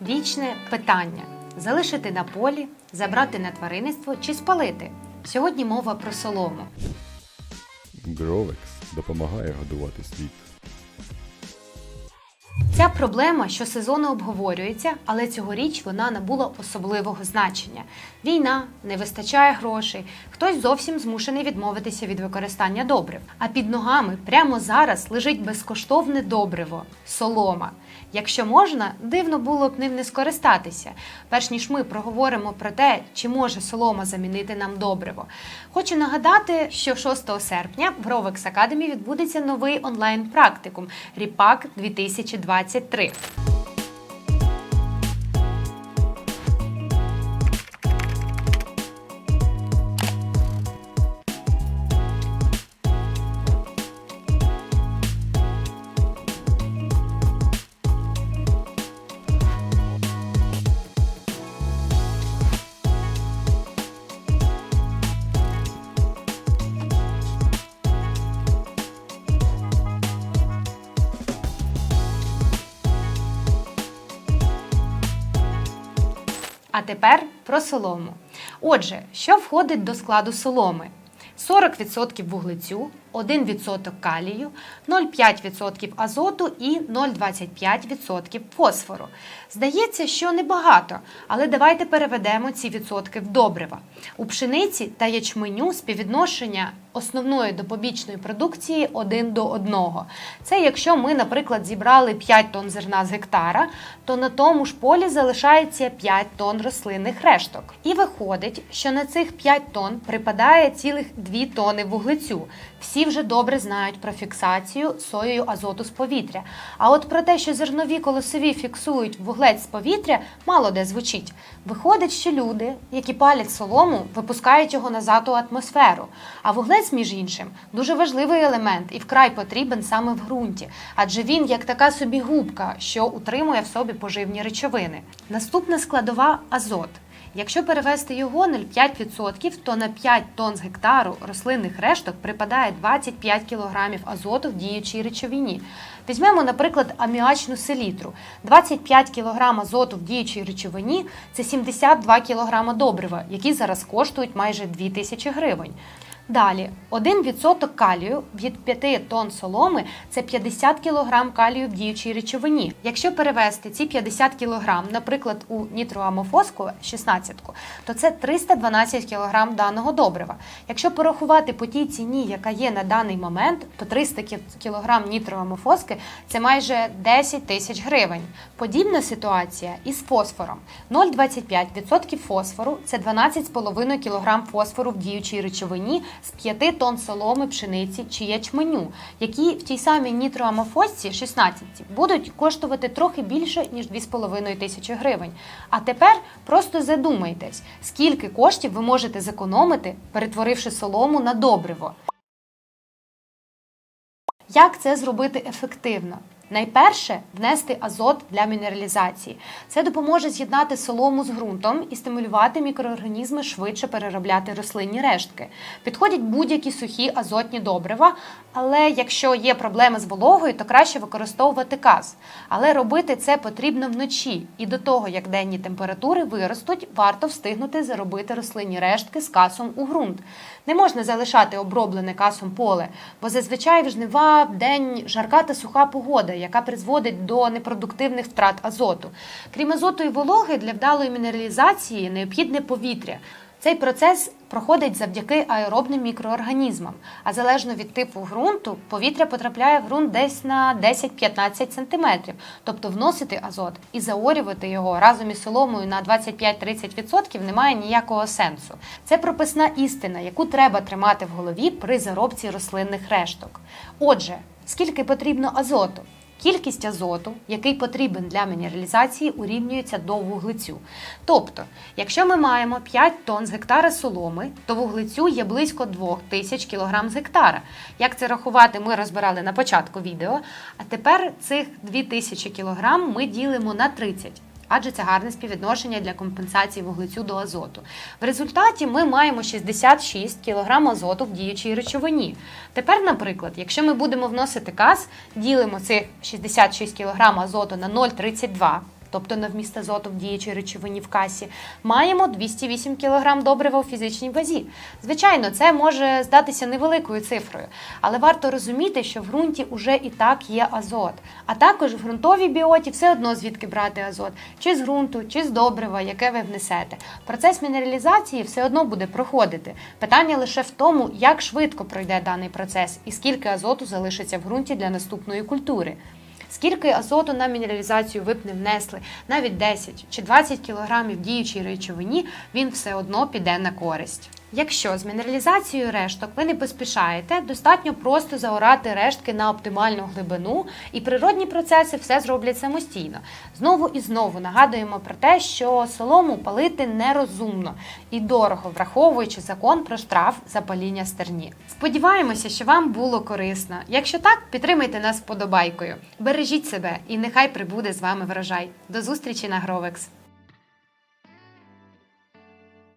Вічне питання: залишити на полі, забрати на тваринництво чи спалити. Сьогодні мова про солому. Гровекс допомагає годувати світ. Ця проблема щосезону обговорюється, але цьогоріч вона набула особливого значення. Війна, не вистачає грошей, хтось зовсім змушений відмовитися від використання добрив. А під ногами прямо зараз лежить безкоштовне добриво солома. Якщо можна, дивно було б ним не скористатися. Перш ніж ми проговоримо про те, чи може солома замінити нам добриво. Хочу нагадати, що 6 серпня в Rovex Academy відбудеться новий онлайн-практикум Ріпак 23 А тепер про солому. Отже, що входить до складу соломи? 40% вуглецю, 1% калію, 0,5% азоту і 0,25% фосфору. Здається, що небагато, але давайте переведемо ці відсотки в добрива. У пшениці та ячменю співвідношення основної до побічної продукції 1 до 1. Це якщо ми, наприклад, зібрали 5 тонн зерна з гектара, то на тому ж полі залишається 5 тонн рослинних решток. І виходить, що на цих 5 тонн припадає цілих 2 тонни вуглецю. Всі вже добре знають про фіксацію соєю азоту з повітря. А от про те, що зернові колосові фіксують вуглець з повітря, мало де звучить. Виходить, що люди, які палять солому, випускають його назад у атмосферу. А вуглець, між іншим, дуже важливий елемент і вкрай потрібен саме в ґрунті, адже він як така собі губка, що утримує в собі поживні речовини. Наступна складова азот. Якщо перевести його 0,5%, то на 5 тонн з гектару рослинних решток припадає 25 кг азоту в діючій речовині. Візьмемо, наприклад, аміачну селітру. 25 кг азоту в діючій речовині це 72 кг добрива, які зараз коштують майже 2000 гривень. Далі, 1% калію від 5 тонн соломи це 50 кг калію в діючій речовині. Якщо перевести ці 50 кг, наприклад, у нітроамофоску 16, то це 312 кг даного добрива. Якщо порахувати по тій ціні, яка є на даний момент, то 300 кг нітроамофоски це майже 10 тисяч гривень. Подібна ситуація із фосфором. 0,25% фосфору це 12,5 кг фосфору в діючій речовині з 5 тонн соломи, пшениці чи ячменю, які в тій самій нітроамофосці 16 будуть коштувати трохи більше ніж 2,5 тисячі гривень. А тепер просто задумайтесь, скільки коштів ви можете зекономити, перетворивши солому на добриво. Як це зробити ефективно? Найперше внести азот для мінералізації. Це допоможе з'єднати солому з ґрунтом і стимулювати мікроорганізми швидше переробляти рослинні рештки. Підходять будь-які сухі азотні добрива, але якщо є проблеми з вологою, то краще використовувати каз. Але робити це потрібно вночі, і до того, як денні температури виростуть, варто встигнути заробити рослинні рештки з касом у ґрунт. Не можна залишати оброблене касом поле, бо зазвичай в жнива день жарка та суха погода, яка призводить до непродуктивних втрат азоту. Крім азоту і вологи, для вдалої мінералізації необхідне повітря. Цей процес проходить завдяки аеробним мікроорганізмам, а залежно від типу ґрунту, повітря потрапляє в ґрунт десь на 10-15 см. Тобто вносити азот і заорювати його разом із соломою на 25-30% немає ніякого сенсу. Це прописна істина, яку треба тримати в голові при заробці рослинних решток. Отже, скільки потрібно азоту? Кількість азоту, який потрібен для мінералізації, урівнюється до вуглецю. Тобто, якщо ми маємо 5 тонн з гектара соломи, то вуглецю є близько 2000 кг з гектара. Як це рахувати, ми розбирали на початку відео. А тепер цих 2000 кг ми ділимо на 30 адже це гарне співвідношення для компенсації вуглецю до азоту. В результаті ми маємо 66 кг азоту в діючій речовині. Тепер, наприклад, якщо ми будемо вносити каз, ділимо цих 66 кг азоту на 0,32, тобто на вміст азоту в діючій речовині в касі, маємо 208 кг добрива у фізичній вазі. Звичайно, це може здатися невеликою цифрою, але варто розуміти, що в ґрунті уже і так є азот. А також в ґрунтовій біоті все одно звідки брати азот, чи з ґрунту, чи з добрива, яке ви внесете. Процес мінералізації все одно буде проходити. Питання лише в тому, як швидко пройде даний процес і скільки азоту залишиться в ґрунті для наступної культури. Скільки азоту на мінералізацію ви б не внесли, навіть 10 чи 20 кг діючій речовині, він все одно піде на користь. Якщо з мінералізацією решток ви не поспішаєте, достатньо просто заорати рештки на оптимальну глибину, і природні процеси все зроблять самостійно. Знову і знову нагадуємо про те, що солому палити нерозумно і дорого, враховуючи закон про штраф за паління стерні. Сподіваємося, що вам було корисно. Якщо так, підтримайте нас вподобайкою. Бережіть себе і нехай прибуде з вами врожай. До зустрічі на Гровекс!